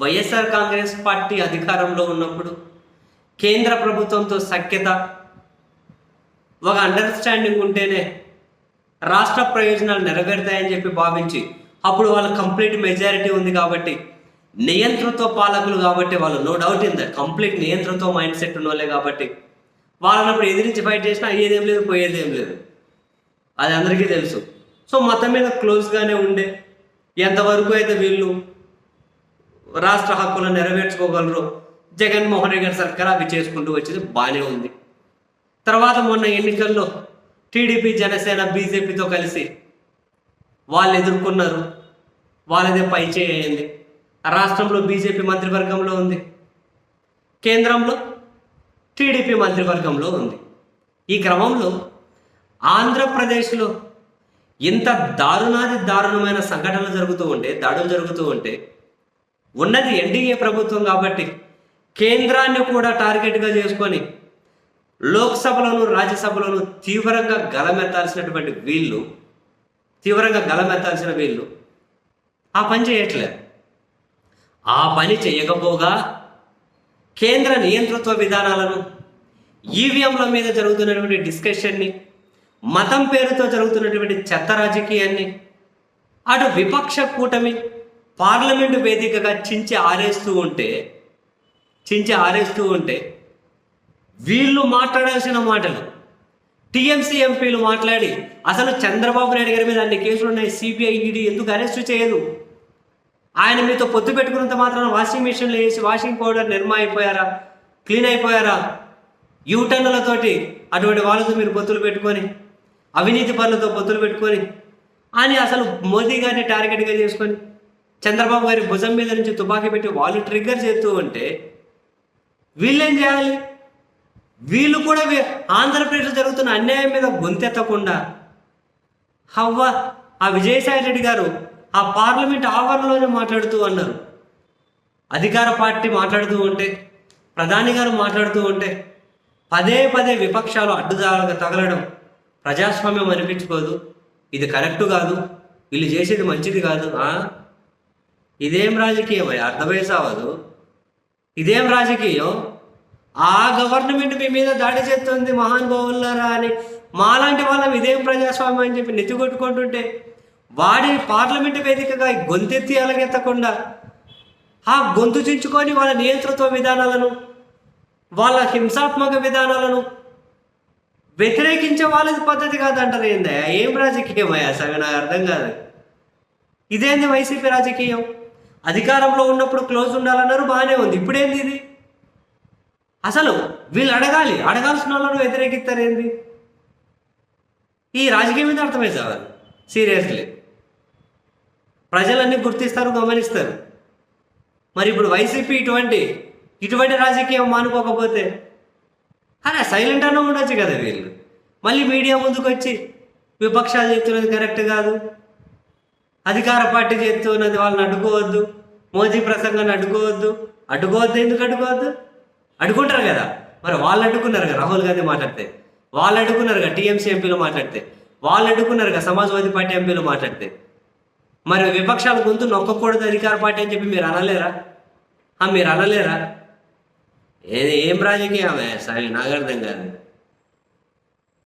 YSR Congress party అధికారంలో ఉన్నప్పుడు కేంద్ర ప్రభుత్వంతో సఖ్యత ఒక అండర్స్టాండింగ్ ఉంటేనే రాష్ట్ర ప్రయోజనాలు నెరవేరుతాయని చెప్పి భావించి అప్పుడు వాళ్ళ కంప్లీట్ మెజారిటీ ఉంది కాబట్టి నియంత్రణతో పాలకులు కాబట్టి వాళ్ళు నో డౌట్ ఇన్ కంప్లీట్ నియంత్రణతో మైండ్ సెట్ ఉన్న వాళ్ళే కాబట్టి వాళ్ళనప్పుడు ఎదిరించి ఫైట్ చేసినా అయ్యేదేం లేదు పోయేదేం లేదు. అది అందరికీ తెలుసు. సో మతం మీద క్లోజ్గానే ఉండే. ఎంతవరకు అయితే వీళ్ళు రాష్ట్ర హక్కులను నెరవేర్చుకోగలరు. జగన్మోహన్ రెడ్డి గారి సర్కార్ అవి చేసుకుంటూ వచ్చేది బాగానే ఉంది. తర్వాత మొన్న ఎన్నికల్లో టీడీపీ జనసేన బీజేపీతో కలిసి వాళ్ళు ఎదుర్కొన్నారు. వాళ్ళదే పై చేయండి రాష్ట్రంలో బీజేపీ మంత్రివర్గంలో ఉంది. కేంద్రంలో టీడీపీ మంత్రివర్గంలో ఉంది. ఈ క్రమంలో ఆంధ్రప్రదేశ్లో ఇంత దారుణాది దారుణమైన సంఘటనలు జరుగుతూ ఉంటే దాడులు జరుగుతూ ఉంటే ఉన్నది ఎన్డీఏ ప్రభుత్వం కాబట్టి కేంద్రాన్ని కూడా టార్గెట్గా చేసుకొని లోక్సభలోను రాజ్యసభలోను తీవ్రంగా గలమెత్తాల్సినటువంటి వీళ్ళు తీవ్రంగా గలమెత్తాల్సిన వీళ్ళు ఆ పని చేయట్లేదు. ఆ పని చేయకపోగా కేంద్ర నియంతృత్వ విధానాలను ఈవీఎంల మీద జరుగుతున్నటువంటి డిస్కషన్ని మతం పేరుతో జరుగుతున్నటువంటి చెత్త రాజకీయాన్ని అటు విపక్ష కూటమి పార్లమెంటు వేదికగా చించి ఆరేస్తూ ఉంటే చించి ఆరేస్తూ ఉంటే వీళ్ళు మాట్లాడాల్సిన మాటలు టీఎంసీ ఎంపీలు మాట్లాడి అసలు చంద్రబాబు నాయుడు గారి మీద అన్ని కేసులు ఉన్నాయి సిబిఐ ఈడీ ఎందుకు అరెస్ట్ చేయదు? ఆయన మీతో పొత్తు పెట్టుకున్నంత మాత్రాన వాషింగ్ మిషన్లు వేసి వాషింగ్ పౌడర్ నిర్మా అయిపోయారా? క్లీన్ అయిపోయారా? యూటర్న్లతోటి అటువంటి వాళ్ళతో మీరు పొత్తులు పెట్టుకొని అవినీతి పనులతో పొత్తులు పెట్టుకొని అని అసలు మోదీ గారిని టార్గెట్గా చేసుకొని చంద్రబాబు గారి భుజం మీద నుంచి తుపాకీ పెట్టి వాళ్ళు ట్రిగ్గర్ చేస్తూ ఉంటే వీళ్ళేం చేయాలి? వీళ్ళు కూడా ఆంధ్రప్రదేశ్లో జరుగుతున్న అన్యాయం మీద గొంతెత్తకుండా హవ్వ ఆ విజయసాయి రెడ్డి గారు ఆ పార్లమెంట్ ఆవరణలోనే మాట్లాడుతూ అన్నారు. అధికార పార్టీ మాట్లాడుతూ ఉంటే ప్రధాని గారు మాట్లాడుతూ ఉంటే పదే పదే విపక్షాలు అడ్డుదారులుగా తగలడం ప్రజాస్వామ్యం అనిపించుకోదు. ఇది కరెక్ట్ కాదు. వీళ్ళు చేసేది మంచిది కాదు. ఆ? ఇదేం రాజకీయం అయ్యా? అర్థమై సావదు ఇదేం రాజకీయం? ఆ గవర్నమెంట్ మీ మీద దాడి చేస్తుంది మహానుభావులారా అని మాలాంటి వాళ్ళం ఇదేం ప్రజాస్వామ్యం అని చెప్పి నెత్తి కొట్టుకుంటుంటే వాడి పార్లమెంట్ వేదికగా గొంతెత్తి అలగెత్తకుండా ఆ గొంతు చించుకొని వాళ్ళ నియంతృత్వ విధానాలను వాళ్ళ హింసాత్మక విధానాలను వ్యతిరేకించే వాళ్ళది పద్ధతి కాదంటారు ఏందయ్యా? ఏం రాజకీయం అయ్యా? సగం నాకు అర్థం కాదు. ఇదేంది వైసీపీ రాజకీయం? అధికారంలో ఉన్నప్పుడు క్లోజ్ ఉండాలన్నారు బాగానే ఉంది. ఇప్పుడేంది ఇది? అసలు వీళ్ళు అడగాలి. అడగాల్సిన వాళ్ళను వ్యతిరేకిస్తారేంది? ఈ రాజకీయం మీద అర్థమై సార్ సీరియస్లీ. ప్రజలన్నీ గుర్తిస్తారు గమనిస్తారు. మరి ఇప్పుడు వైసీపీ ఇటువంటి ఇటువంటి రాజకీయం మానుకోకపోతే అరే సైలెంట్ అన్న ఉండొచ్చు కదా వీళ్ళు. మళ్ళీ మీడియా ముందుకు వచ్చి విపక్షాలు చెప్తున్నది కరెక్ట్ కాదు. అధికార పార్టీ చేస్తున్నది వాళ్ళని అడ్డుకోవద్దు. మోదీ ప్రసంగాన్ని అడ్డుకోవద్దు. అడ్డుకోవద్దు ఎందుకు అడ్డుకోవద్దు? అడ్డుకుంటారు కదా. మరి వాళ్ళు అడ్డుకున్నారు కదా రాహుల్ గాంధీ మాట్లాడితే. వాళ్ళు అడ్డుకున్నారు కదా టీఎంసీ ఎంపీలు మాట్లాడితే. వాళ్ళు అడ్డుకున్నారు కదా సమాజ్వాదీ పార్టీ ఎంపీలు మాట్లాడితే. మరి విపక్షాల గొంతు నొక్కకూడదు అధికార పార్టీ అని చెప్పి మీరు అనలేరా? ఆ, మీరు అనలేరా? ఏది ఏం రాజకీయం? సరే నాకు అర్థం కాదు